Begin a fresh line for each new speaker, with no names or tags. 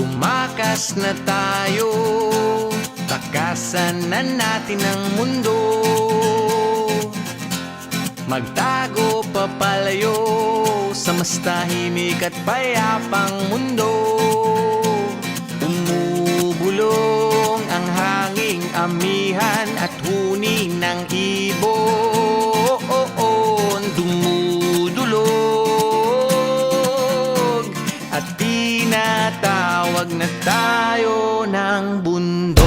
Tumakas na tayo. Takasan na natin ang mundo. Magtago papalayo Sa mas tahimik at payapang mundo. Umubulong ang hanging amihan At huni ng ibon Dumudulog At tinatawag Tumawag na tayo ng bundok.